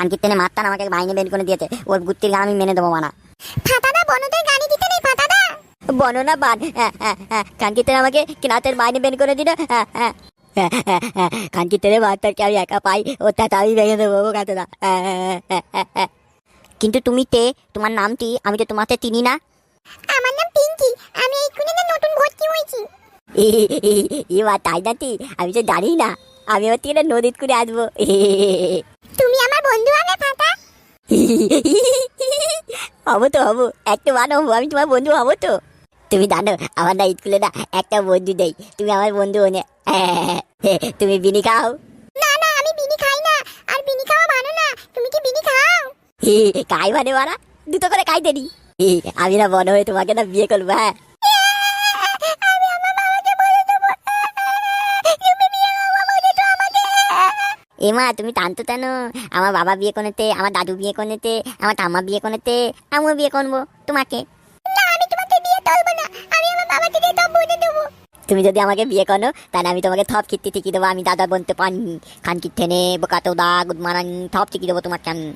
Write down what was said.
খানকির মাত্তান আমাকে বাইনে বের করে দিয়েছে ওর গুত্তির গান আমি মেনে দেবো মানা বনদের দিতে নেই বর্ণনা বান আমাকে বের করে দিল আমি একা পাই ও তাতে আমি ভেঙে দেবো কিন্তু তুমি তে তোমার নামটি আমি তো তোমাকে চিনি না আমার নাম পিঙ্কি আমি এই নতুন ভর্তি হয়েছি এবার তাই নাতি আমি তো জানি না আমি ওর থেকে নদীত করে আসব বন্ধু হবে ফাটা হব তো হব। একটা মান হব আমি তোমার বন্ধু হব তো। তুমি জানো আমার না স্কুলে না একটা বন্ধু নেই। তুমি আমার বন্ধু হনে তুমি বিনি খাও। না না আমি বিনি খাই না। আর বিনি খাওয়া মানো না। তুমি কি বিনি খাও? কাই মানে মারা? দুটো করে খাই দেরি আমি না বড় হয়ে তোমাকে না বিয়ে করব হ্যাঁ? এমা তুমি টানতো কেন? আমার বাবা বিয়ে কোনেতে আমার দাদু বিয়ে করেতে আমার ঠাম্মা বিয়ে করেতে আমিও বিয়ে করব। তোমাকে? না আমি তোমাকে বিয়ে করব না। আমি আমার বাবাকে দিয়ে সব বলে দেবো। তুমি যদি আমাকে বিয়ে করো তাহলে আমি তোমাকে থপ কীর্তি ঠিকিয়ে দেবো। আমি দাদা বলতে পারি খান কীর্তেনে বোকাতো দা গুদমারানি থপ ঠিকিয়ে দেবো তোমাকে আমি।